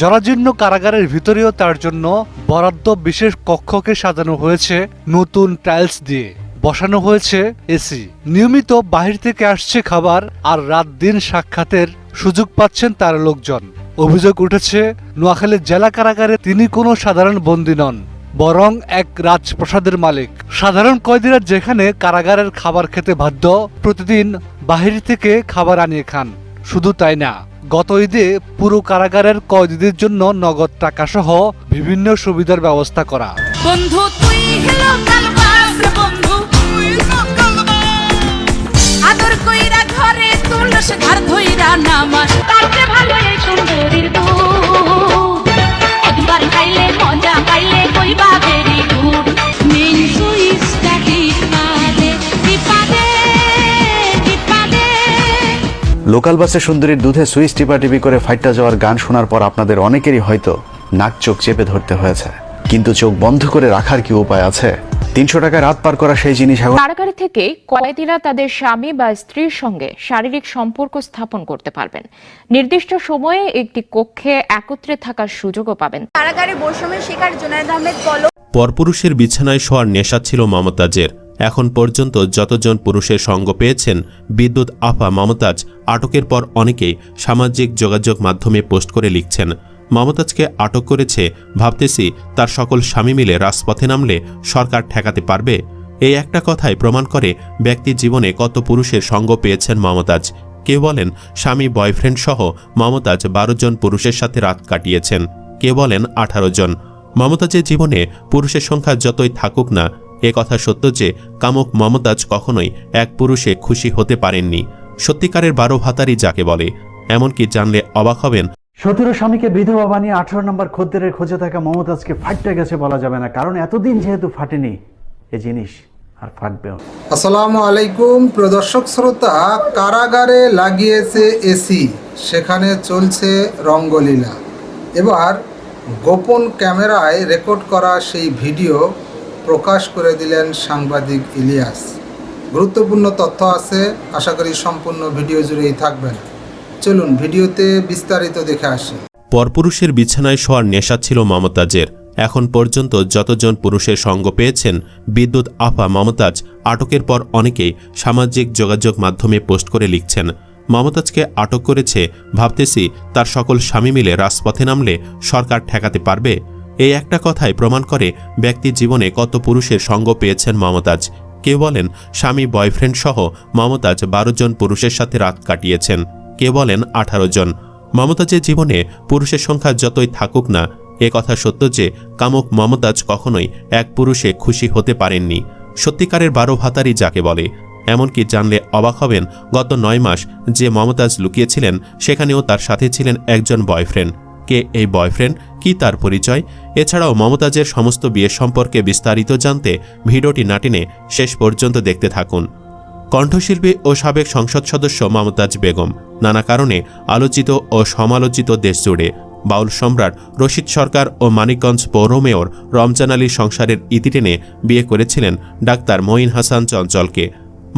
জরাজীর্ণ কারাগারের ভিতরেও তার জন্য বরাদ্দ বিশেষ কক্ষকে সাজানো হয়েছে নতুন টাইলস দিয়ে। বসানো হয়েছে এসি। নিয়মিত বাহির থেকে আসছে খাবার আর রাত দিন সাক্ষাতের সুযোগ পাচ্ছেন তার লোকজন। অভিযোগ উঠেছে নোয়াখালীর জেলা কারাগারে তিনি কোনো সাধারণ বন্দী নন, বরং এক রাজপ্রসাদের মালিক। সাধারণ কয়েদিরা যেখানে কারাগারের খাবার খেতে বাধ্য, প্রতিদিন বাহির থেকে খাবার আনিয়ে খান। শুধু তাই না গত ঈদে পুরো কারাগারের কয়েদিদের জন্য নগদ টাকা সহ বিভিন্ন সুবিধার ব্যবস্থা করা। বন্ধু, তুই মজা পাইলে কইবা গুড। লোকাল বাসে সুন্দরীর দুধে সুইচ টিপাটিপি করে ফাইটটা যাওয়ার গান শোনার পর আপনাদের অনেকেরই হয়তো নাক চোখ চেপে ধরতে হয়েছে। কিন্তু চোখ বন্ধ করে রাখার কি উপায় আছে? তিনশো টাকায় রাত পার করা সেই জিনিস এখন কারাগারে থেকে কয়েদিরা তাদের স্বামী বা স্ত্রীর সঙ্গে শারীরিক সম্পর্ক স্থাপন করতে পারবেন। নির্দিষ্ট সময়ে একটি কক্ষে একত্রে থাকার সুযোগও পাবেন। কারাগারে বৈষম্যের শিকার জুনায়দ আহমেদ পরপুরুষের বিছানায় শোয়ার নেশা ছিল মমতাজের। এখন পর্যন্ত যতজন পুরুষের সঙ্গ পেয়েছেন, বিদ্যুৎ, আফা, মমতাজ, আটকের পর অনেকেই সামাজিক যোগাযোগ মাধ্যমে পোস্ট করে লিখছেন, মমতাজকে আটক করেছে, ভাবতেছি তার সকল স্বামী মিলে রাজপথে নামলে সরকার ঠেকাতে পারবে? এই একটা কথাই প্রমাণ করে ব্যক্তি জীবনে কত পুরুষের সঙ্গ পেয়েছেন মমতাজ। কেউ বলেন স্বামী, বয়ফ্রেন্ড সহ মমতাজ বারো জন পুরুষের সাথে রাত কাটিয়েছেন, কেউ বলেন আঠারো জন। মমতাজের জীবনে পুরুষের সংখ্যা যতই থাকুক না এ কথা সত্য যে কামুক মমতাজ কখনোই এক পুরুষে খুশি হতে পারেননি। সত্যিকারের বারো ভাতারই যাকে বলে এমনকি জানলে অবাক হবেন। সতেরো স্বামীকে বিধবা বানিয়ে আঠারো নম্বর খদ্দেরের খোঁজে থাকা মমতাজকে ফাটতে গেছে বলা যাবে না কারণ এতদিন যেহেতু ফাটেনি এ জিনিস আর ফাটবেও আসসালামু আলাইকুম। প্রদর্শক শ্রোতা কারাগারে লাগিয়েছে এসি সেখানে চলছে রঙ্গলীলা। এবার গোপন ক্যামেরায় রেকর্ড করা সেই ভিডিও প্রকাশ করে দিলেন সাংবাদিক ইলিয়াস। গুরুত্বপূর্ণ তথ্য আছে, আশা করি সম্পূর্ণ ভিডিও জুড়েই থাকবেন। চলুন ভিডিওতে বিস্তারিত দেখে আসি। পরপুরুষের বিছানায় শোয়ার নেশা ছিল মমতাজের। এখন পর্যন্ত যতজন পুরুষের সঙ্গ পেয়েছেন, বিদ্যুৎ আফা মমতাজ আটকের পর অনেকেই সামাজিক যোগাযোগ মাধ্যমে পোস্ট করে লিখছেন, মমতাজকে আটক করেছে, ভাবতেছি তার সকল স্বামী মিলে রাজপথে নামলে সরকার ঠেকাতে পারবে? এই একটা কথাই প্রমাণ করে ব্যক্তি জীবনে কত পুরুষের সঙ্গ পেয়েছেন মমতাজ। কেউ বলেন, স্বামী বয়ফ্রেন্ড সহ মমতাজ বারো জন পুরুষের সাথে রাত কাটিয়েছেন। কেউ বলেন, আঠারো জন। মমতাজের জীবনে পুরুষের সংখ্যা যতই থাকুক না, এ কথা সত্য যে কামুক মমতাজ কখনোই এক পুরুষে খুশি হতে পারেননি। সত্যিকারের বারো ভাতারই যাকে বলে, এমনকি জানলে অবাক হবেন, গত নয় মাস যে মমতাজ লুকিয়েছিলেন, সেখানেও তার সাথে ছিলেন একজন বয়ফ্রেন্ড কে এই বয়ফ্রেন্ড, কি তার পরিচয়? এছাড়াও মমতাজের সমস্ত বিয়ে সম্পর্কে বিস্তারিত জানতে ভিডিওটি নাটিনে শেষ পর্যন্ত দেখতে থাকুন। কণ্ঠশিল্পী ও সাবেক সংসদ সদস্য মমতাজ বেগম, নানা কারণে আলোচিত ও সমালোচিত দেশ জুড়ে বাউল সম্রাট রশিদ সরকার ও মানিকগঞ্জ পৌর মেয়র রমজান আলীর সংসারের ইতি টেনে বিয়ে করেছিলেন ডাক্তার মঈন হাসান চঞ্চলকে।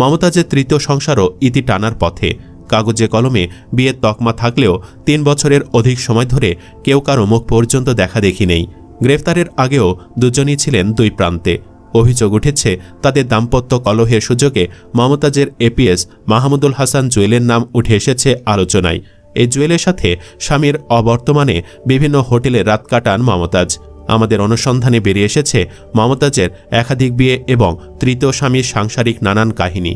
মমতাজের তৃতীয় সংসারও ইতি টানার পথে। কাগজে কলমে বিয়ের তকমা থাকলেও তিন বছরের অধিক সময় ধরে কেউ কারও মুখ পর্যন্ত দেখা দেখি নেই। গ্রেফতারের আগেও দুজনই ছিলেন দুই প্রান্তে। অভিযোগ উঠেছে, তাদের দাম্পত্য কলহের সুযোগে মমতাজের এপিএস মাহমুদুল হাসান জুয়েলের নাম উঠে এসেছে আলোচনায়। এই জুয়েলের সাথে স্বামীর অবর্তমানে বিভিন্ন হোটেলে রাত কাটান মমতাজ। আমাদের অনুসন্ধানে বেরিয়ে এসেছে মমতাজের একাধিক বিয়ে এবং তৃতীয় স্বামীর সাংসারিক নানান কাহিনী।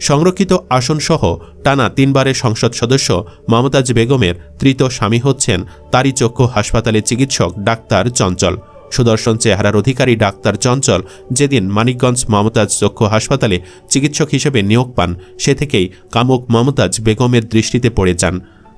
সংরক্ষিত আসনসহ টানা তিনবারের সংসদ সদস্য মমতাজ বেগমের তৃতীয় স্বামী হচ্ছেন তারই চক্ষু হাসপাতালের চিকিৎসক ডাক্তার চঞ্চল। সুদর্শন চেহারার অধিকারী ডাক্তার চঞ্চল যেদিন মানিকগঞ্জ মমতাজ চক্ষু হাসপাতালে চিকিৎসক হিসেবে নিয়োগ পান, সে থেকেই কামুক মমতাজ বেগমের দৃষ্টিতে পড়ে যান।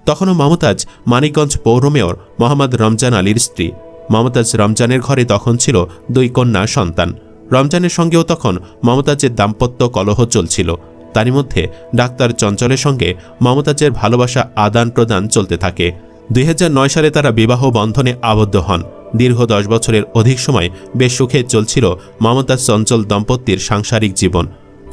তখনও মমতাজ মানিকগঞ্জ পৌর মেয়র মোহাম্মদ রমজান আলীর স্ত্রী। মমতাজ রমজানের ঘরে তখন ছিল দুই কন্যা সন্তান। রমজানের সঙ্গেও তখন মমতাজের দাম্পত্য কলহ চলছিল। তারই মধ্যে ডাক্তার চঞ্চলের সঙ্গে মমতাজের ভালোবাসা আদান প্রদান চলতে থাকে। দুই হাজার নয় সালে তারা বিবাহ বন্ধনে আবদ্ধ হন। দীর্ঘ দশ বছরের অধিক সময় বেশ সুখে চলছিল মমতাজ চঞ্চল দম্পতির সাংসারিক জীবন।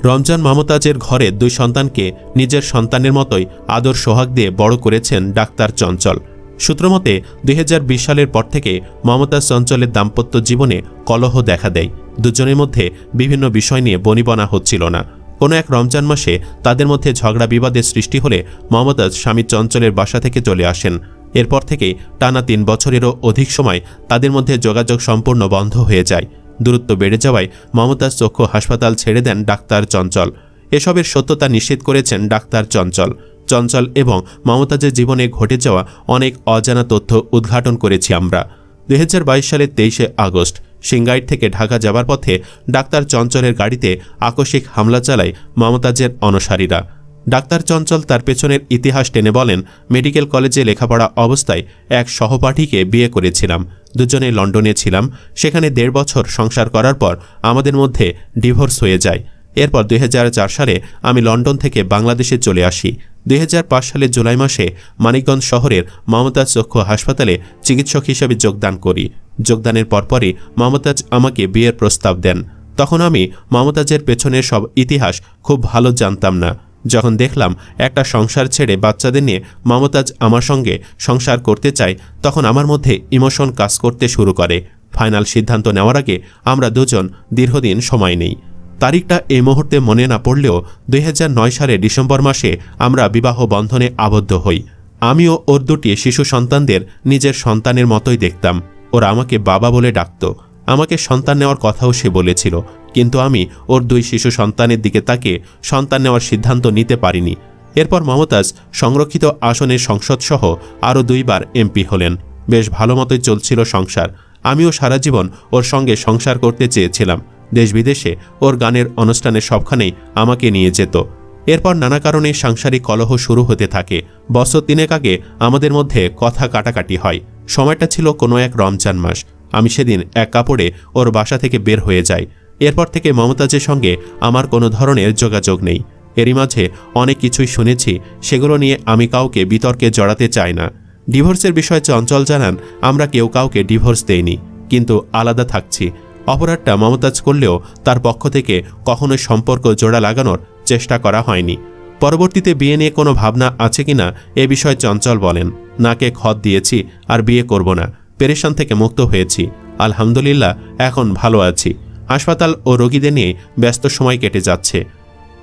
রমজান মমতাজের ঘরে দুই সন্তানকে নিজের সন্তানের মতোই আদর সোহাগ দিয়ে বড় করেছেন ডাক্তার চঞ্চল। সূত্রমতে, দুই হাজার বিশ সালের পর থেকে মমতাজ চঞ্চলের দাম্পত্য জীবনে কলহ দেখা দেয়। দুজনের মধ্যে বিভিন্ন বিষয় নিয়ে বনিবনা হচ্ছিল না। কোনো এক রমজান মাসে তাদের মধ্যে ঝগড়া বিবাদের সৃষ্টি হলে মমতাজ স্বামী চঞ্চলের বাসা থেকে চলে আসেন। এরপর থেকে টানা তিন বছরেরও অধিক সময় তাদের মধ্যে যোগাযোগ সম্পূর্ণ বন্ধ হয়ে যায়। দূরত্ব বেড়ে যাওয়ায় মমতাজ চক্ষু হাসপাতাল ছেড়ে দেন ডাক্তার চঞ্চল। এসবের সত্যতা নিশ্চিত করেছেন ডাক্তার চঞ্চল। চঞ্চল এবং মমতাজের জীবনে ঘটে যাওয়া অনেক অজানা তথ্য উদ্ঘাটন করেছি আমরা। দু হাজার বাইশ সালের তেইশে আগস্ট সিঙ্গাইট থেকে ঢাকা যাবার পথে ডাক্তার চঞ্চলের গাড়িতে আকস্মিক হামলা চালায় মমতাজের অনসারীরা। ডাক্তার চঞ্চল তার পেছনের ইতিহাস টেনে বলেন, মেডিকেল কলেজে লেখাপড়া অবস্থায় এক সহপাঠীকে বিয়ে করেছিলাম। দুজনে লন্ডনে ছিলাম। সেখানে দেড় বছর সংসার করার পর আমাদের মধ্যে ডিভোর্স হয়ে যায়। এরপর দুই হাজার চার সালে আমি লন্ডন থেকে বাংলাদেশে চলে আসি। দুই হাজার পাঁচ সালের জুলাই মাসে মানিকগঞ্জ শহরের মমতাজ চক্ষু হাসপাতালে চিকিৎসক হিসেবে যোগদান করি। যোগদানের পরপরই মমতাজ আমাকে বিয়ের প্রস্তাব দেন। তখন আমি মমতাজের পেছনের সব ইতিহাস খুব ভালো জানতাম না। যখন দেখলাম একটা সংসার ছেড়ে বাচ্চাদের নিয়ে মমতাজ আমার সঙ্গে সংসার করতে চায়, তখন আমার মধ্যে ইমোশন কাজ করতে শুরু করে। ফাইনাল সিদ্ধান্ত নেওয়ার আগে আমরা দুজন দীর্ঘদিন সময় নেই। তারিখটা এই মুহূর্তে মনে না পড়লেও দুই হাজার সালের ডিসেম্বর মাসে আমরা বিবাহ বন্ধনে আবদ্ধ হই। আমিও ওর দুটি শিশু সন্তানদের নিজের সন্তানের মতোই দেখতাম। ওরা আমাকে বাবা বলে ডাকত। আমাকে সন্তান নেওয়ার কথাও সে বলেছিল। কিন্তু আমি ওর দুই শিশু সন্তানের দিকে তাকে সন্তান নেওয়ার সিদ্ধান্ত নিতে পারিনি। এরপর মমতাজ সংরক্ষিত আসনের সংসদসহ আরও দুইবার এমপি হলেন। বেশ ভালো মতোই চলছিল সংসার। আমিও সারা জীবন ওর সঙ্গে সংসার করতে চেয়েছিলাম। দেশ বিদেশে ওর গানের অনুষ্ঠানে সবখানেই আমাকে নিয়ে যেত। এরপর নানা কারণে সাংসারিক কলহ শুরু হতে থাকে। বছর তিনেক আগে আমাদের মধ্যে কথা কাটাকাটি হয়। সময়টা ছিল কোনো এক রমজান মাস। আমি সেদিন এক কাপড়ে ওর বাসা থেকে বের হয়ে যাই। এরপর থেকে মমতাজের সঙ্গে আমার কোনো ধরনের যোগাযোগ নেই। এরই মাঝে অনেক কিছুই শুনেছি, সেগুলো নিয়ে আমি কাউকে বিতর্কে জড়াতে চাই না। ডিভোর্সের বিষয়ে চঞ্চল জানান, আমরা কেউ কাউকে ডিভোর্স দেইনি, কিন্তু আলাদা থাকছি। অপরাধটা মমতাজ করলেও তার পক্ষ থেকে কখনো সম্পর্ক জোড়া লাগানোর চেষ্টা করা হয়নি। পরবর্তীতে বিয়ে নিয়ে কোনো ভাবনা আছে কিনা এ বিষয়ে চঞ্চল বলেন, নাকে খত দিয়েছি আর বিয়ে করব না, পেরেশান থেকে মুক্ত হয়েছি, আলহামদুলিল্লাহ, এখন ভালো আছি। হাসপাতাল ও রোগীদের নিয়ে ব্যস্ত সময় কেটে যাচ্ছে।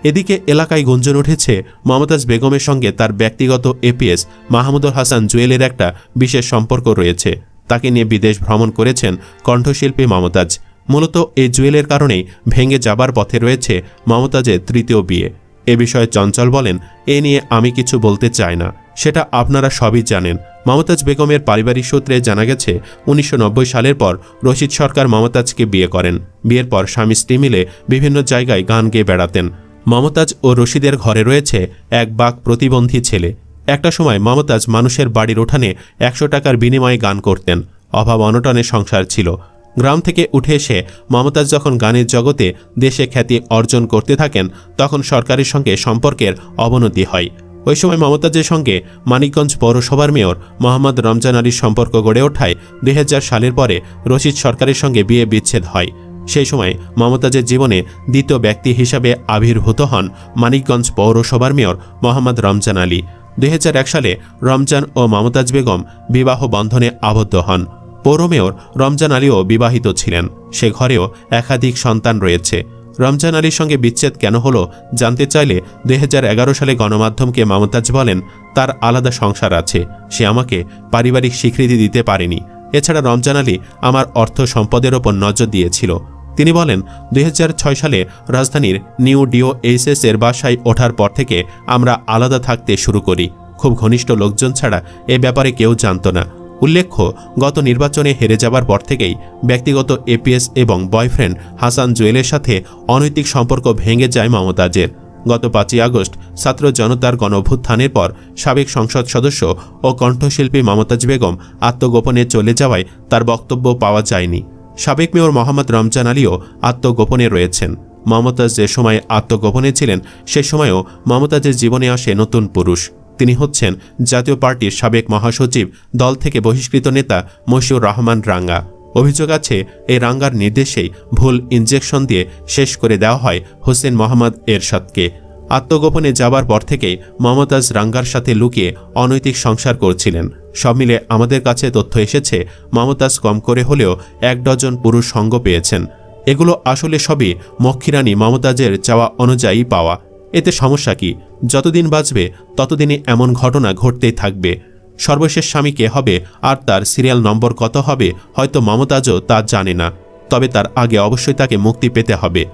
এদিকে এলাকায় গুঞ্জন উঠেছে মমতাজ বেগমের সঙ্গে তার ব্যক্তিগত এপিএস মাহমুদুল হাসান জুয়েলের একটা বিশেষ সম্পর্ক রয়েছে। তাকে নিয়ে বিদেশ ভ্রমণ করেছেন কণ্ঠশিল্পী মমতাজ। মূলত এই জুয়েলের কারণেই ভেঙে যাবার পথে রয়েছে মমতাজের তৃতীয় বিয়ে। এ বিষয়ে চঞ্চল বলেন, এ নিয়ে আমি কিছু বলতে চাই না। সেটা আপনারা সবই জানেন। মমতাজ বেগমের পারিবারিক সূত্রে জানা গেছে, উনিশশো নব্বই সালের পর রশিদ সরকার মমতাজকে বিয়ে করেন। বিয়ের পর স্বামী স্ত্রী মিলে বিভিন্ন জায়গায় গান গেয়ে বেড়াতেন। মমতাজ ও রশিদের ঘরে রয়েছে এক বাক প্রতিবন্ধী ছেলে। একটা সময় মমতাজ মানুষের বাড়ির উঠানে একশো টাকার বিনিময়ে গান করতেন। অভাব অনটনে সংসার ছিল। গ্রাম থেকে উঠে এসে মমতাজ যখন গানের জগতে দেশে খ্যাতি অর্জন করতে থাকেন, তখন সরকারের সঙ্গে সম্পর্কের অবনতি হয়। ওই সময় মমতাজের সঙ্গে মানিকগঞ্জ পৌরসভার মেয়র মোহাম্মদ রমজান আলীর সম্পর্ক গড়ে ওঠায় দুই হাজার সালের পরে রশিদ সরকারের সঙ্গে বিয়ে বিচ্ছেদ হয়। সেই সময় মমতাজের জীবনে দ্বিতীয় ব্যক্তি হিসাবে আবির্ভূত হন মানিকগঞ্জ পৌরসভার মেয়র মোহাম্মদ রমজান আলী। দুই হাজার এক সালে রমজান ও মমতাজ বেগম বিবাহ বন্ধনে আবদ্ধ হন। পৌর মেয়র রমজান আলীও বিবাহিত ছিলেন। সে ঘরেও একাধিক সন্তান রয়েছে। রমজান আলীর সঙ্গে বিচ্ছেদ কেন হলো জানতে চাইলে দুই হাজার এগারো সালে গণমাধ্যমকে মমতাজ বলেন, তার আলাদা সংসার আছে। সে আমাকে পারিবারিক স্বীকৃতি দিতে পারেনি। এছাড়া রমজান আলী আমার অর্থ সম্পদের ওপর নজর দিয়েছিল। তিনি বলেন, দুই হাজার ছয় সালে রাজধানীর নিউ ডিও এইচএস এর বাসায় ওঠার পর থেকে আমরা আলাদা থাকতে শুরু করি। খুব ঘনিষ্ঠ লোকজন ছাড়া এ ব্যাপারে কেউ জানত না। উল্লেখ্য, গত নির্বাচনে হেরে যাবার পর থেকেই ব্যক্তিগত এপিএস এবং বয়ফ্রেন্ড হাসান জুয়েলের সাথে অনৈতিক সম্পর্ক ভেঙে যায় মমতাজের। গত পাঁচই আগস্ট ছাত্র জনতার গণভ্যুত্থানের পর সাবেক সংসদ সদস্য ও কণ্ঠশিল্পী মমতাজ বেগম আত্মগোপনে চলে যাওয়ায় তার বক্তব্য পাওয়া যায়নি। সাবেক মেয়র মোহাম্মদ রমজান আলীও আত্মগোপনে রয়েছেন। মমতাজ যে সময় আত্মগোপনে ছিলেন, সে সময়ও মমতাজের জীবনে আসে নতুন পুরুষ। তিনি হচ্ছেন জাতীয় পার্টির সাবেক মহাসচিব, দল থেকে বহিষ্কৃত নেতা মশিউর রহমান রাঙ্গা। অভিযোগ আছে, এই রাঙ্গার নির্দেশেই ভুল ইনজেকশন দিয়ে শেষ করে দেওয়া হয় হোসেন মোহাম্মদ এরশাদকে। আত্মগোপনে যাবার পর থেকেই মমতাজ রাঙ্গার সাথে লুকিয়ে অনৈতিক সংসার করছিলেন। সব মিলে আমাদের কাছে তথ্য এসেছে, মমতাজ কম করে হলেও এক ডজন পুরুষ সঙ্গ পেয়েছেন। এগুলো আসলে সবই মক্ষিরানী মমতাজের চাওয়া অনুযায়ী পাওয়া। এতে সমস্যা কি? যতদিন বাঁচবে, ততদিনই এমন ঘটনা ঘটতেই থাকবে। সর্বশেষ স্বামী কে হবে আর তার সিরিয়াল নম্বর কত হবে, হয়তো মমতাজও তা জানে না। তবে তার আগে অবশ্যই তাকে মুক্তি পেতে হবে।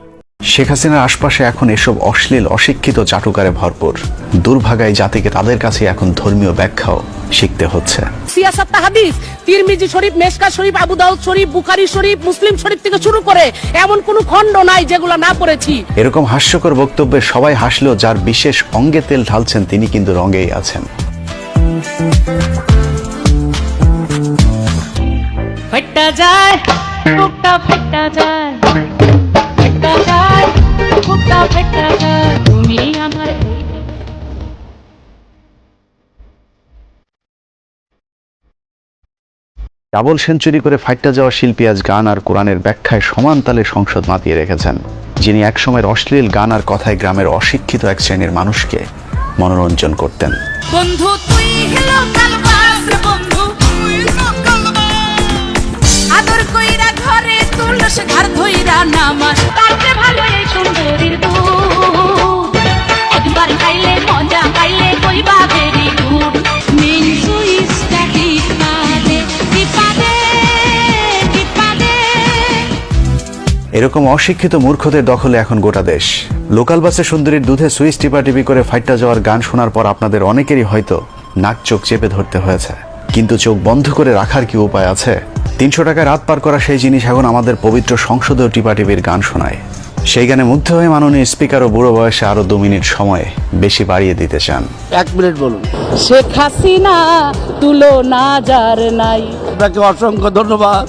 শেখ হাসিনার আশপাশে এখন এসব অশ্লীল অশিক্ষিত চাটুকারে ভরপুর। দুর্ভাগায় জাতিকে তাদের কাছে এখন ধর্মীয় ব্যাখ্যাও শিখতে হচ্ছে। সিয়াসাত্তা হাদিস তিরমিজি শরীফ মেশকা শরীফ আবু দাউদ শরীফ বুখারি শরীফ মুসলিম শরীফ থেকে শুরু করে এমন কোনো খণ্ড নাই যেগুলো না পড়েছি। এরকম হাস্যকর বক্তব্যে সবাই হাসলেও যার বিশেষ অঙ্গে তেল ঢালছেন তিনি কিন্তু রঙেই আছেন। ফেটা যায় ফেটা যায়। ডাবল সেঞ্চুরি করে ফাইটটা যাওয়া শিল্পী আজ গান আর কোরআনের ব্যাখ্যায় সমান তালে সংসদ মাতিয়ে রেখেছেন যিনি একসময়ের অশ্লীল গান আর কথায় গ্রামের অশিক্ষিত এক শ্রেণির মানুষকে মনোরঞ্জন করতেন। বন্ধু তুই বন্ধু আদর কইরা ঘরে তুলস ধইরা এরকম অশিক্ষিত মূর্খদের দখলে এখন গোটা দেশ। লোকাল বাসে সুন্দরীর দুধে সুইচ টিপাটিপি করে ফাইটটা যাওয়ার গান শোনার পর আপনাদের অনেকেরই হয়তো নাক চোখ চেপে ধরতে হয়েছে। কিন্তু চোখ বন্ধ করে রাখার কি উপায় আছে? তিনশো টাকায় রাত পার করা সেই জিনিস এখন আমাদের পবিত্র সংসদেও টিপাটিপির গান শোনায়। সেই গানে মুগ্ধ হয়ে মাননীয় স্পিকার ও বুড়ো বয়সে আরও দু মিনিট সময় বেশি বাড়িয়ে দিতে চান। এক মিনিট বলুন। শেখ হাসিনা তুলো না যার নাই। আপনাকে অসংখ্য ধন্যবাদ।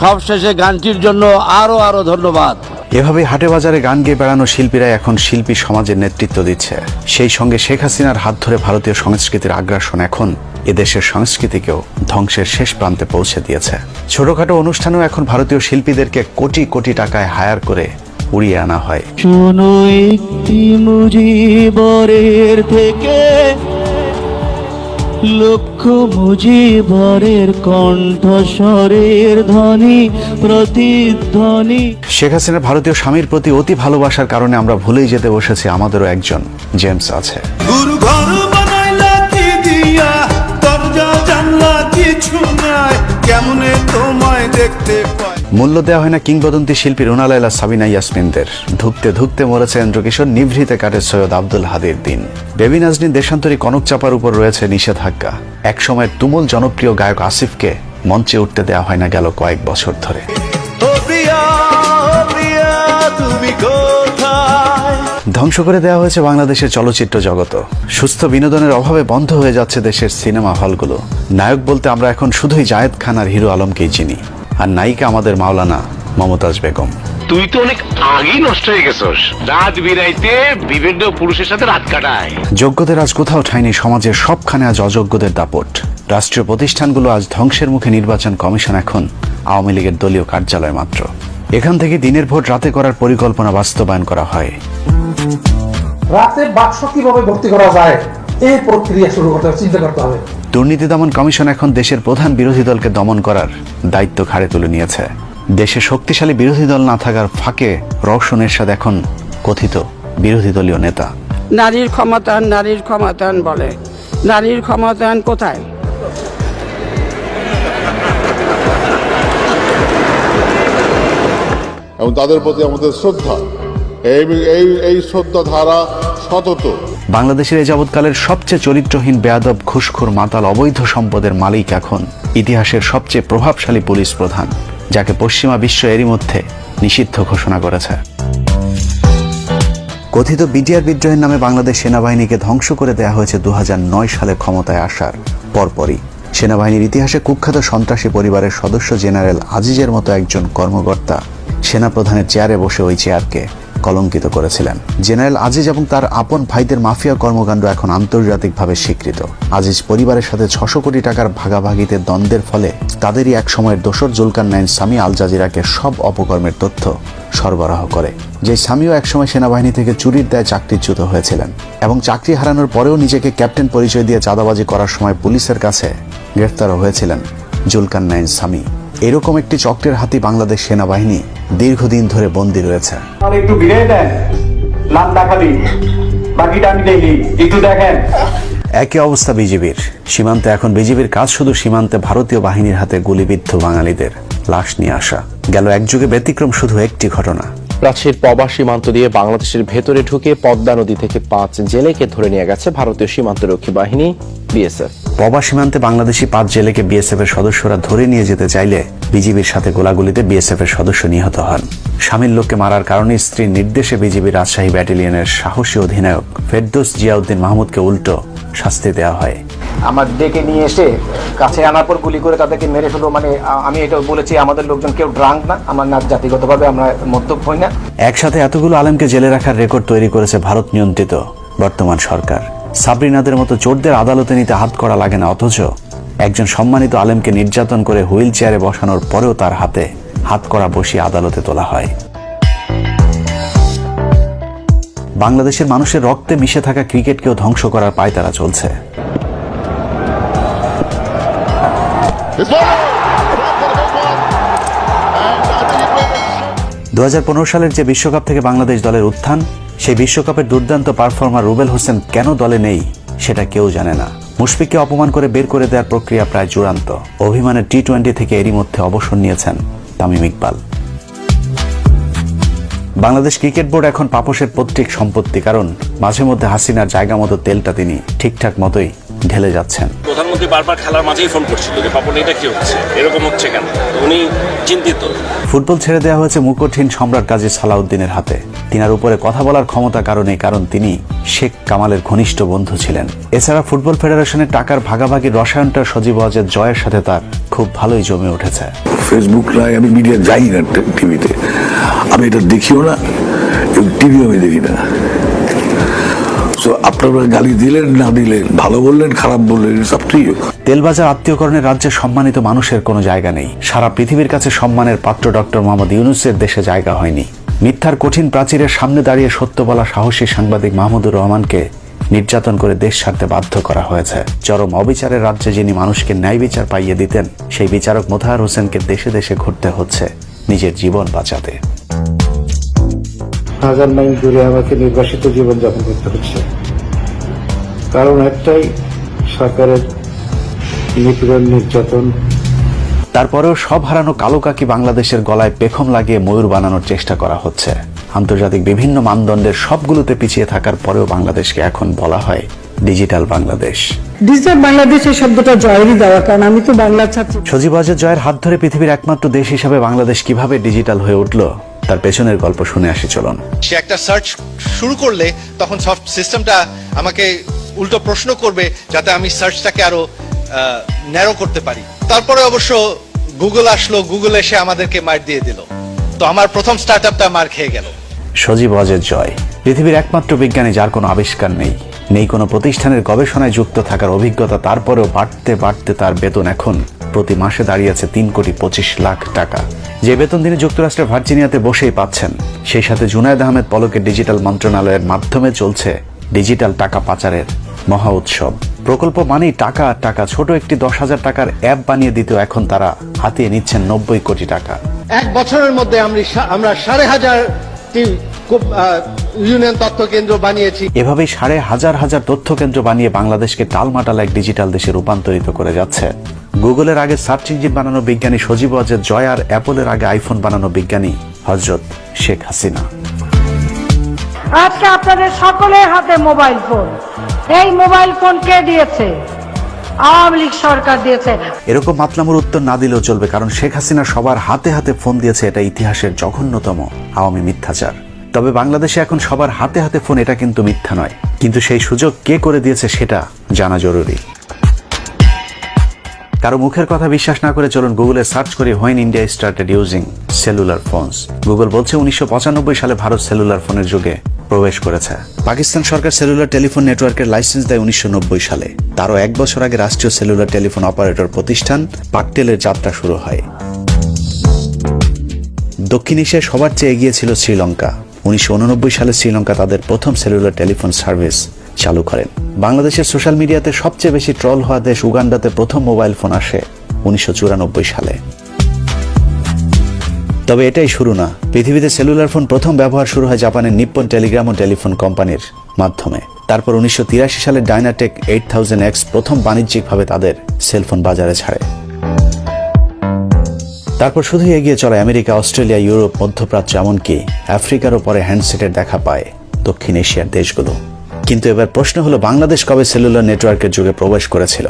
সবশেষে গানটির জন্য আরও আরও ধন্যবাদ। এভাবে হাটে বাজারে গান গেয়ে বেড়ানো শিল্পীরা এখন শিল্পী সমাজের নেতৃত্ব দিচ্ছে। সেই সঙ্গে শেখ হাসিনার হাত ধরে ভারতীয় সংস্কৃতির আগ্রাসন এখন এদেশের সংস্কৃতিকেও ধ্বংসের শেষ প্রান্তে পৌঁছে দিয়েছে। ছোটখাটো অনুষ্ঠানেও এখন ভারতীয় শিল্পীদেরকে কোটি কোটি টাকায় হায়ার করে উড়িয়ে আনা হয়। শোনো একটি মুজিবরের থেকে লক্ষ মুজিবরের কণ্ঠস্বরের ধ্বনি প্রতিধ্বনি। শেখ হাসিনার ভারতীয় স্বামীর প্রতি অতি ভালোবাসার কারণে আমরা ভুলেই যেতে বসেছি আমাদেরও একজন জেমস আছে। গুরু ঘর বানাইলা কি দিয়া দরজা জানলা কিছু নাই কেমনে তোমায় দেখতে পাই? মূল্য দেওয়া হয় না কিংবদন্তি শিল্পী রুনালাইলা সাবিনা ইয়াসমিনদের। ধুকতে ধুকতে মরেছে ইন্দ্রকিশোর নিভৃতে কাটে সৈয়দ আব্দুল হাদির দিন। বেবি নাজনীন দেশান্তরী কনক চাপার উপর রয়েছে নিষেধাজ্ঞা। একসময়ের তুমুল জনপ্রিয় গায়ক আসিফকে মঞ্চে উঠতে দেওয়া হয় না গেল কয়েক বছর ধরে। ধ্বংস করে দেওয়া হয়েছে বাংলাদেশের চলচ্চিত্র জগত সুস্থ বিনোদনের অভাবে বন্ধ হয়ে যাচ্ছে দেশের সিনেমা হলগুলো। নায়ক বলতে আমরা এখন শুধুই জায়েদ খান আর হিরো আলমকেই চিনি। আর নায়িকা আমাদের মাওলানা মমতাজ বেগম। তুই তো অনেক আগেই নষ্ট হয়ে গেছস। রাত বিরাইতে বিভিন্ন পুরুষের সাথে রাত কাটায়। যোগ্যদের আজ কোথাও ঠাঁইনি সমাজের সবখানে আজ অযোগ্যদের দাপট। রাষ্ট্রীয় প্রতিষ্ঠানগুলো আজ ধ্বংসের মুখে নির্বাচন কমিশন এখন আওয়ামী লীগের দলীয় কার্যালয় মাত্র। এখান থেকে দিনের ভোট রাতে করার পরিকল্পনা বাস্তবায়ন করা হয়। রাতে বাক্স কীভাবে ভর্তি করা যায়? এই প্রক্রিয়া শুরু করতে হবে চিন্তা করতে হবে। দুর্নীতি দমন কমিশন এখন দেশের প্রধান বিরোধী দলকে দমন করার দায়িত্ব ঘাড়ে তুলে নিয়েছে। দেশে শক্তিশালী বিরোধী দল না থাকার ফাঁকে রওশন এরশাদ এখন কথিত বিরোধী দলীয় নেতা। নারীর ক্ষমতায়ন নারীর ক্ষমতায়ন বলে। নারীর ক্ষমতায়ন কোথায়? এবং তাদের প্রতি আমাদের শ্রদ্ধা। এই এই এই শ্রদ্ধা ধারা সতত। বাংলাদেশের এ যাবৎকালের সবচেয়ে চরিত্রহীন, বেয়াদব, ঘুষখোর, মাতাল, অবৈধ সম্পদের মালিক এখন ইতিহাসের সবচেয়ে প্রভাবশালী পুলিশ প্রধান, যাকে পশ্চিমা বিশ্ব এরই মধ্যে নিষিদ্ধ ঘোষণা করেছে। কথিত বিটিআর বিদ্রোহের নামে বাংলাদেশ সেনাবাহিনীকে ধ্বংস করে দেওয়া হয়েছে দু হাজার নয় সালে ক্ষমতায় আসার পরপরই। সেনাবাহিনীর ইতিহাসে কুখ্যাত সন্ত্রাসী পরিবারের সদস্য জেনারেল আজিজের মতো একজন কর্মকর্তা সেনাপ্রধানের চেয়ারে বসে ওই চেয়ারকে কলঙ্কিত করেছিলেন। জেনারেল আজিজ এবং তার আপন ভাইদের মাফিয়া কর্মকাণ্ড এখন আন্তর্জাতিকভাবে স্বীকৃত। আজিজ পরিবারের সাথে ছশো কোটি টাকার ভাগাভাগিতে দ্বন্দ্বের ফলে তাদেরই এক সময়ের দোসর জুলকার নাইন সামি আল জাজিরাকে সব অপকর্মের তথ্য সরবরাহ করে। যে সামিও একসময় সেনাবাহিনী থেকে চুরির দায় চাকরিচ্যুত হয়েছিলেন এবং চাকরি হারানোর পরেও নিজেকে ক্যাপ্টেন পরিচয় দিয়ে চাঁদাবাজি করার সময় পুলিশের কাছে গ্রেফতারও হয়েছিলেন জুলকার নাইন সামি এরকম একটি চক্রের হাতি বাংলাদেশ সেনাবাহিনী দীর্ঘদিন ধরে বন্দী রয়েছে। একটু দেন বাকিটা আমি দেখি একটু দেখেন। একই অবস্থা বিজিবির। সীমান্তে এখন বিজিবির কাজ শুধু সীমান্তে ভারতীয় বাহিনীর হাতে গুলিবিদ্ধ বাঙালিদের লাশ নিয়ে আসা। গেল এক যুগে ব্যতিক্রম শুধু একটি ঘটনা। রাজশাহীর পবা সীমান্ত দিয়ে বাংলাদেশের ভেতরে ঢুকে পদ্মা নদী থেকে পাঁচ জেলেকে ধরে নিয়ে গেছে ভারতীয় সীমান্তরক্ষী বাহিনী, বিএসএফ। পবা সীমান্তে বাংলাদেশি পাঁচ জেলেকে বিএসএফ এর সদস্যরা ধরে নিয়ে যেতে চাইলে বিজিবির সাথে গোলাগুলিতে বিএসএফ এর সদস্য নিহত হন। স্বামীর লোককে মারার কারণে স্ত্রীর নির্দেশে বিজিবি রাজশাহী ব্যাটালিয়নের সাহসী অধিনায়ক ফেরদৌস জিয়াউদ্দিন মাহমুদকে উল্টো শাস্তি দেওয়া হয়। আমার ডেকে নিয়ে এসে কাছে আনার পর গুলি করে তাদেরকে মেরে ফেলো মানে আমি এটা বলেছি, আমাদের লোকজন কেউ ড্রাঙ্ক না, আমার না জাতিগতভাবে আমরা মদ্যপ হই না। একসাথে এতগুলো আলেমকে জেলে রাখার রেকর্ড তৈরি করেছে ভারত নিয়ন্ত্রিত বর্তমান সরকার। সাবরিনাদের মতো চোরদের আদালতে নিতে হাত করা লাগে না, অথচ একজন সম্মানিত আলেমকে নির্যাতন করে হুইল চেয়ারে বসানোর পরেও তার হাতে হাত করা বসিয়ে আদালতে তোলা হয়। বাংলাদেশের মানুষের রক্তে মিশে থাকা ক্রিকেটকেও ধ্বংস করার পায়তারা চলছে। দু হাজার পনেরো সালের যে বিশ্বকাপ থেকে বাংলাদেশ দলের উত্থান, সেই বিশ্বকাপের দুর্দান্ত পারফর্মার রুবেল হোসেন কেন দলে নেই, সেটা কেউ জানে না। মুশফিককে অপমান করে বের করে দেওয়ার প্রক্রিয়া প্রায় চূড়ান্ত। অভিমানের টি টোয়েন্টি থেকে এরই মধ্যে অবসর নিয়েছেন তামিম ইকবাল। বাংলাদেশ ক্রিকেট বোর্ড এখন পাপসের পৈতৃক সম্পত্তি, কারণ মাঝে মধ্যে হাসিনার জায়গা মতো তেলটা তিনি ঠিকঠাক মতোই ঢেলে যাচ্ছেন। প্রধানমন্ত্রী বারবার খেলার মাঝেই ফোন করছিল যে পাপন এটা কি হচ্ছে? এরকম হচ্ছে কেন? উনি চিন্তিত। ফুটবল ছেড়ে দেওয়া হয়েছে মুকুটহীন সম্রাট কাজী সালাউদ্দিনের হাতে। তিনার উপরে কথা বলার ক্ষমতা কারণে কারণ তিনি শেখ কামালের ঘনিষ্ঠ বন্ধু ছিলেন। এছাড়া ফুটবল ফেডারেশনের টাকার ভাগাভাগি রসায়নটা সজীব ওয়াজেদ জয়ের সাথে তার খুব ভালোই জমে উঠেছে। ফেসবুক নয় আমি মিডিয়া যাই না টিভিতে আমি এটা দেখিও না টিভিও আমি দেখি না। আপনারা গালি দিলেন না দিলেন ভালো বললেন খারাপ বললেন সব ঠিক। তেলবাজার আত্মীয়করণের রাজ্যে সম্মানিত মানুষের কোনো জায়গা নেই। সারা পৃথিবীর কাছে সম্মানের পাত্র ডক্টর মোহাম্মদ ইউনুসের দেশে জায়গা হয়নি। মিথ্যার কঠিন প্রাচীরের সামনে দাঁড়িয়ে সত্য বলা সাহসী সাংবাদিক মাহমুদুর রহমানকে নির্যাতন করে দেশ ছাড়তে বাধ্য করা হয়েছে। চরম অবিচারের রাজ্যে যিনি মানুষকে ন্যায় বিচার পাইয়ে দিতেন সেই বিচারক মোতাহার হোসেনকে দেশে দেশে ঘুরতে হচ্ছে নিজের জীবন বাঁচাতে। হাজার মাইল দূরে আমাকে নির্বাসিত জীবন যাপন করতে হচ্ছে। কারণ একটাই সরকারের নিপীড়ন নির্যাতন। তারপরেও সব হারানো কালো কাকি বাংলাদেশের গলায় পেখম লাগিয়ে ময়ূর বানানোর চেষ্টা করা হচ্ছে। আন্তর্জাতিক বিভিন্ন মানদণ্ডের সবগুলোতে পিছিয়ে থাকার পরেও বাংলাদেশকে এখন বলা হয় ডিজিটাল বাংলাদেশ। ডিজিটাল বাংলাদেশের শব্দটা জয়েরই দেওয়া কারণ আমি তো বাংলা ছাত্র। সজীব জয়ের হাত ধরে পৃথিবীর একমাত্র দেশ হিসাবে বাংলাদেশ কীভাবে ডিজিটাল হয়ে উঠল তার পেছনের গল্প শুনে আসি চলুন। সে একটা সার্চ শুরু করলে তখন সফট সিস্টেমটা আমাকে উল্টো প্রশ্ন করবে যাতে আমি সার্চটাকে আরও ন্যারো করতে পারি। তারপরে অবশ্য গুগল আসলো গুগল এসে আমাদেরকে মার দিয়ে দিল। তো আমার প্রথম স্টার্ট আপটা মার খেয়ে গেল। সজীব ওয়াজেদ জয়। পৃথিবীর একমাত্র বিজ্ঞানী যার কোনো আবিষ্কার নেই নেই কোনো প্রতিষ্ঠানের গবেষণায় যুক্ত থাকার অভিজ্ঞতা, তারপরেও বাড়তে বাড়তে তার বেতন এখন প্রতি মাসে দাঁড়িয়েছে তিন কোটি পঁচিশ লাখ টাকা। যে বেতন তিনি যুক্তরাষ্ট্রের ভার্জিনিয়াতে বসেই পাচ্ছেন, সেই সাথে জুনায়দ আহমেদ পলকের ডিজিটাল মন্ত্রণালয়ের মাধ্যমে চলছে ডিজিটাল টাকা পাচারের মহা উৎসব। প্রকল্প মানেই টাকা আর টাকা। ছোট একটি দশ হাজার টাকার অ্যাপ বানিয়ে দিতেও এখন তারা হাতিয়ে নিচ্ছেন নব্বই কোটি টাকা। এক বছরের মধ্যে আমরা সাড়ে হাজারটি ইউনিয়ন তথ্য কেন্দ্র বানিয়েছি। এভাবেই সাড়ে হাজার হাজার তথ্য কেন্দ্র বানিয়ে বাংলাদেশকে টালমাটাল এক ডিজিটাল দেশে রূপান্তরিত করে যাচ্ছে। গুগলের আগে সার্চ ইঞ্জিন বানানো বিজ্ঞানী সজীব ওয়াজেদ জয় আর অ্যাপলের আগে আইফোন বানানো বিজ্ঞানী হজরত শেখ হাসিনা। আজকে আপনাদের সকলের হাতে মোবাইল ফোন। এই মোবাইল ফোন কে দিয়েছে? আওয়ামী লীগ সরকার দিয়েছে। এরকম মাতলামুর উত্তর না দিলেও চলবে, কারণ শেখ হাসিনা সবার হাতে হাতে ফোন দিয়েছে, এটা ইতিহাসের জঘন্যতম আওয়ামী মিথ্যাচার। তবে বাংলাদেশে এখন সবার হাতে হাতে ফোন, এটা কিন্তু মিথ্যা নয়। কিন্তু সেই সুযোগ কে করে দিয়েছে, সেটা জানা জরুরি। কারও মুখের কথা বিশ্বাস না করে চলুন গুগলে সার্চ করি when India started using cellular phones Google বলছে উনিশশো পঁচানব্বই সালে ভারত সেলুলার ফোনের যুগে প্রবেশ করেছে। পাকিস্তান সরকার সেলুলার টেলিফোন নেটওয়ার্কের লাইসেন্স দেয় উনিশশো নব্বই সালে। তারও এক বছর আগে রাষ্ট্রীয় সেলুলার টেলিফোন অপারেটর প্রতিষ্ঠান পাকটেলের যাত্রা শুরু হয়। দক্ষিণ এশিয়ায় সবার চেয়ে এগিয়ে ছিল শ্রীলঙ্কা। উনিশশো উননব্বই সালে শ্রীলঙ্কা তাদের প্রথম সেলুলার টেলিফোন সার্ভিস চালু করেন। বাংলাদেশের সোশ্যাল মিডিয়াতে সবচেয়ে বেশি ট্রল হওয়া দেশ উগান্ডাতে প্রথম মোবাইল ফোন আসে উনিশশো চুরানব্বই সালে। তবে এটাই শুরু না। পৃথিবীতে সেলুলার ফোন প্রথম ব্যবহার শুরু হয় জাপানের নিপ্পন টেলিগ্রাম ও টেলিফোন কোম্পানির মাধ্যমে। তারপর উনিশশো তিরাশি সালে ডাইনাটেক এইট থাউজেন্ড এক্স প্রথম বাণিজ্যিকভাবে তাদের সেলফোন বাজারে ছাড়ে। তারপর শুধু এগিয়ে চলে আমেরিকা, অস্ট্রেলিয়া, ইউরোপ, মধ্যপ্রাচ্য, এমনকি আফ্রিকারও পরে হ্যান্ডসেটের দেখা পায় দক্ষিণ এশিয়ার দেশগুলো। কিন্তু এবার প্রশ্ন হলো, বাংলাদেশ কবে সেলুলার নেটওয়ার্কের যুগে প্রবেশ করেছিল?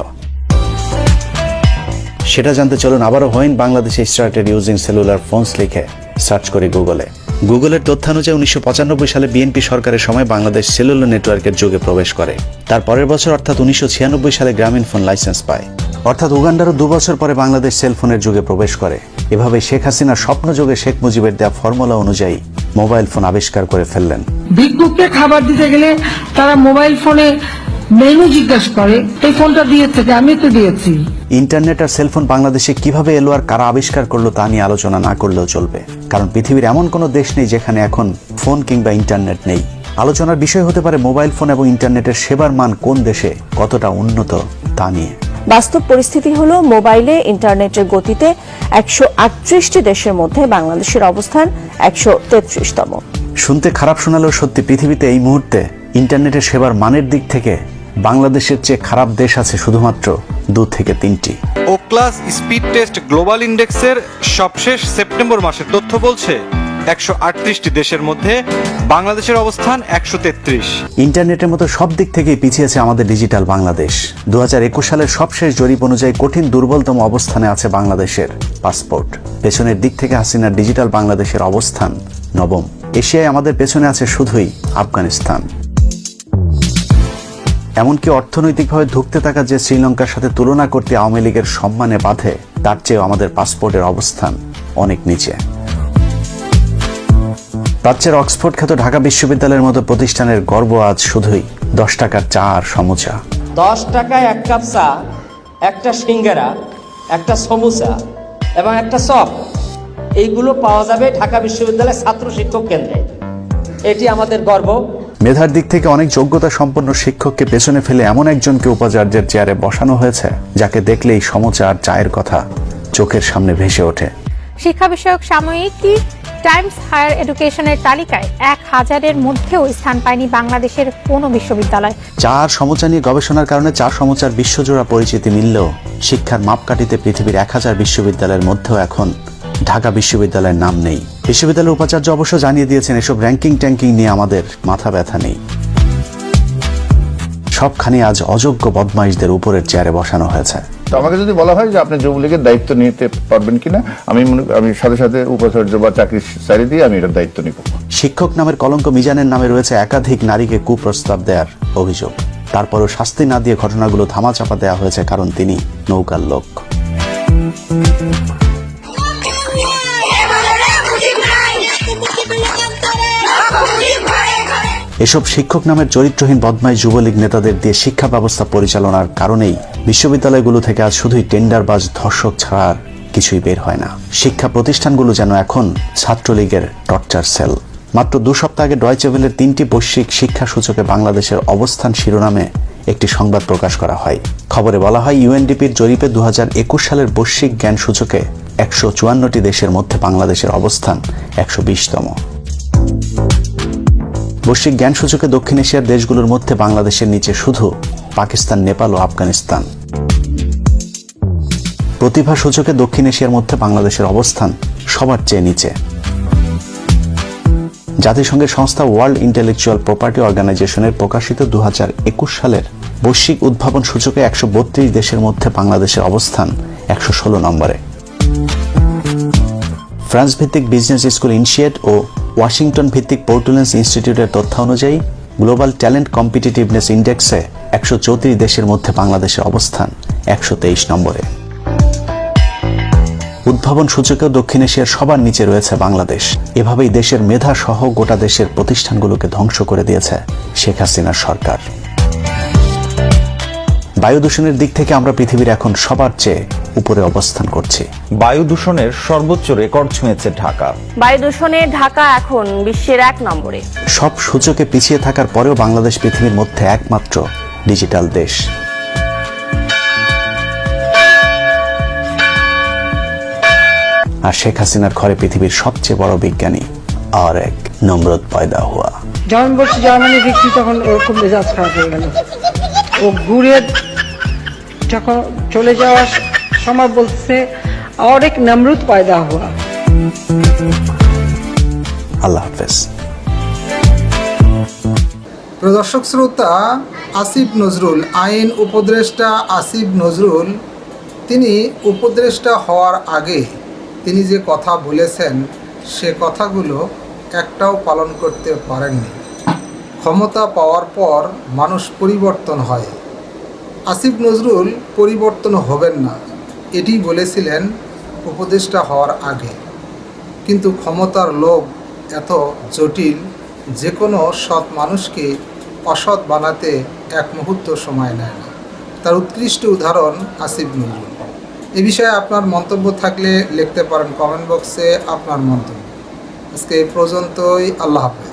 সেটা জানতে চলুন আবারও হইন বাংলাদেশে স্টার্টেড ইউজিং সেলুলার ফোনস লিখে সার্চ করি গুগলে। গুগলের তথ্যানুযায়ী উনিশশো সালে বিএনপি সরকারের সময় বাংলাদেশ সেলুলার নেটওয়ার্কের যুগে প্রবেশ করে। তার পরের বছর অর্থাৎ উনিশশো ছিয়ানব্বই সালে গ্রামীণ ফোন লাইসেন্স পায়। অর্থাৎ উগান্ডারও দু বছর পরে বাংলাদেশ সেলফোনের যুগে প্রবেশ করে। এভাবে শেখ হাসিনার স্বপ্ন যুগে শেখ মুজিবের দেওয়া ফর্মুলা অনুযায়ী মোবাইল ফোন আবিষ্কার করে ফেললেন। ভিক্ষুককে খাবার দিতে গেলে তারা মোবাইল ফোনে মেনু জিজ্ঞাসা করে এই ফোনটা দিয়েছে? আমি তো দিয়েছি। ইন্টারনেট আর সেলফোন বাংলাদেশে কীভাবে এলো আর কারা আবিষ্কার করল তা নিয়ে আলোচনা না করলেও চলবে। কারণ পৃথিবীর এমন কোনো দেশ নেই যেখানে এখন ফোন কিংবা ইন্টারনেট নেই। আলোচনার বিষয় হতে পারে মোবাইল ফোন এবং ইন্টারনেটের সেবার মান কোন দেশে কতটা উন্নত তা নিয়ে। বাস্তব পরিস্থিতি হলো মোবাইলে ইন্টারনেটের গতিতে একশো আটত্রিশটি দেশের মধ্যে বাংলাদেশের অবস্থান একশো তেত্রিশতম। শুনতে খারাপ শোনালেও সত্যি পৃথিবীতে এই মুহূর্তে ইন্টারনেটের সেবার মানের দিক থেকে বাংলাদেশের চেয়ে খারাপ দেশ আছে শুধুমাত্র দু থেকে তিনটি। Ookla speed test global ইন্ডেক্সের সবশেষ সেপ্টেম্বর মাসের তথ্য বলছে একশো আটত্রিশটি দেশের মধ্যে বাংলাদেশের অবস্থান একশো তেত্রিশ। ইন্টারনেটের মতো সব দিক থেকেই পিছিয়েছে আমাদের ডিজিটাল বাংলাদেশ। দু সালের সবশেষ জরিপ অনুযায়ী কঠিন দুর্বলতম অবস্থানে আছে বাংলাদেশের পাসপোর্ট। পেছনের দিক থেকে হাসিনার ডিজিটাল বাংলাদেশের অবস্থান নবম। এশিয়ায় আমাদের পেছনে আছে শুধুই আফগানিস্তান। এমনকি অর্থনৈতিকভাবে ধুঁকতে থাকা যে শ্রীলঙ্কার সাথে তুলনা করতে আওয়ামী লীগের সম্মানে বাধে, তার চেয়েও আমাদের পাসপোর্টের অবস্থান অনেক নিচে। প্রাচ্যের অক্সফোর্ড খ্যাত ঢাকা বিশ্ববিদ্যালয়ের মতো প্রতিষ্ঠানের গর্ব আজ শুধুই। দশ টাকার চা আর সমুচা। দশ টাকায় এক কাপ চা একটা সিঙ্গারা একটা সমুচা এবং একটা চপ। এইগুলো পাওয়া যাবে ঢাকা বিশ্ববিদ্যালয়ের ছাত্র শিক্ষক কেন্দ্রে। এটি আমাদের গর্ব। মেধার দিক থেকে অনেক যোগ্যতা সম্পন্ন শিক্ষককে পেছনে ফেলে এমন একজনকে উপাচার্যের চেয়ারে বসানো হয়েছে যাকে দেখলেই সমুচা আর চায়ের কথা চোখের সামনে ভেসে ওঠে। শিক্ষা বিষয়ক সাময়িকী টাইমস হায়ার এডুকেশনের তালিকায় এক হাজারের মধ্যেও স্থান পায়নি বাংলাদেশের কোনো বিশ্ববিদ্যালয়। চার সমচা নিয়ে গবেষণার কারণে চার সমুচার বিশ্বজোড়া পরিচিতি মিললেও শিক্ষার মাপকাঠিতে পৃথিবীর এক হাজার বিশ্ববিদ্যালয়ের মধ্যেও এখন ঢাকা বিশ্ববিদ্যালয়ের নাম নেই। বিশ্ববিদ্যালয়ের উপাচার্য অবশ্য জানিয়ে দিয়েছেন, এসব র্যাঙ্কিং ট্যাঙ্কিং নিয়ে আমাদের মাথা ব্যথা নেই। সবখানে আজ অযোগ্য বদমাইশদের উপরের চেয়ারে বসানো হয়েছে। তো আমাকে যদি বলা হয় যে আপনি যুবলীগের দায়িত্ব নিতে পারবেন কিনা আমি আমি সাথে সাথে উপাচার্য বা চাকরি সারি দিয়ে আমি এটার দায়িত্ব নিব। শিক্ষক নামের কলঙ্ক মিজানের নামে রয়েছে একাধিক নারীকে কুপ্রস্তাব দেওয়ার অভিযোগ। তারপরও শাস্তি না দিয়ে ঘটনাগুলো ধামাচাপা দেওয়া হয়েছে কারণ তিনি নৌকার লোক। এসব শিক্ষক নামের চরিত্রহীন বদমাই যুবলীগ নেতাদের দিয়ে শিক্ষা ব্যবস্থা পরিচালনার কারণেই বিশ্ববিদ্যালয়গুলো থেকে আজ শুধুই টেন্ডারবাজ ধর্ষক ছাড়া কিছুই বের হয় না। শিক্ষা প্রতিষ্ঠানগুলো যেন এখন ছাত্রলীগের টর্চার সেল। মাত্র দু সপ্তাহ আগে ডয়চেভেলের তিনটি বৈশ্বিক শিক্ষা সূচকে বাংলাদেশের অবস্থান শিরোনামে একটি সংবাদ প্রকাশ করা হয়। খবরে বলা হয়, ইউএনডিপির জরিপে দু হাজার একুশ সালের বৈশ্বিক জ্ঞান সূচকে একশো চুয়ান্নটি দেশের মধ্যে বাংলাদেশের অবস্থান একশো বিশতম। বৈশ্বিক জ্ঞান সূচকে দক্ষিণ এশিয়ার দেশগুলোর মধ্যে বাংলাদেশের নিচে শুধু পাকিস্তান, নেপাল ও আফগানিস্তান। প্রতিভা সূচকে দক্ষিণ এশিয়ার মধ্যে বাংলাদেশের অবস্থান সবার চেয়ে নিচে। জাতিসংঘের সংস্থা ওয়ার্ল্ড ইন্টেলেকচুয়াল প্রপার্টি অর্গানাইজেশনের প্রকাশিত দু হাজার একুশ সালের বৈশ্বিক উদ্ভাবন সূচকে একশো বত্রিশ দেশের মধ্যে বাংলাদেশের অবস্থান একশো ষোলো নম্বরে। ফ্রান্স ভিত্তিক বিজনেস স্কুল ইনিশিয়েট ও ওয়াশিংটন ভিত্তিক পোর্টুলেন্স ইনস্টিটিউটের তথ্য অনুযায়ী গ্লোবাল ট্যালেন্ট কম্পিটিটিভনেস ইন্ডেক্সে একশো চৌত্রিশ দেশের মধ্যে বাংলাদেশের অবস্থান, একশো তেইশ নম্বরে। উদ্ভাবন সূচকেও দক্ষিণ এশিয়ার সবার নিচে রয়েছে বাংলাদেশ। এভাবেই দেশের মেধা সহ গোটা দেশের প্রতিষ্ঠানগুলোকে ধ্বংস করে দিয়েছে শেখ হাসিনার সরকার। বায়ু দূষণের দিক থেকে আমরা পৃথিবীর এখন সবার চেয়ে উপরে অবস্থান করছে। বায়ু দূষণের সর্বোচ্চ রেকর্ড ছুঁয়েছে ঢাকা। বায়ু দূষণে ঢাকা এখন বিশ্বের এক নম্বরে। সব সূচকে পিছিয়ে থাকার পরেও বাংলাদেশ পৃথিবীর মধ্যে একমাত্র ডিজিটাল দেশ। আর শেখ হাসিনার ঘরে পৃথিবীর সবচেয়ে বড় বিজ্ঞানী আর এক নম্রত পয়দা হওয়া যখন বলছি জার্মানি দেখছি তখন ওরকম মেজাজ খারাপ হয়ে গেল। ও ঘুরে যখন চলে যাওয়ার সময় বলছে और एक नमरूद पैदा हुआ আল্লাহ হাফেজ প্রদর্শক শ্রোতা আসিফ নজরুল আইন উপদেষ্টা আসিফ নজরুল তিনি উপদেষ্টা হওয়ার আগে তিনি যে কথা বলেছেন সে কথাগুলো একটাও পালন করতে পারেননি ক্ষমতা পাওয়ার পর মানুষ পরিবর্তন হয় আসিফ নজরুল পরিবর্তন হবেন না এটি বলেছিলেন উপদেষ্টা হওয়ার আগে। কিন্তু ক্ষমতার লোভ এত জটিল যে কোনো সৎ মানুষকে অসৎ বানাতে এক মুহূর্ত সময় নেয় না। তার উৎকৃষ্ট উদাহরণ আসিফ নজরুল। এ বিষয়ে আপনার মন্তব্য থাকলে লিখতে পারেন কমেন্ট বক্সে আপনার মন্তব্য। আজকে পর্যন্তই, আল্লাহ হাফেজ।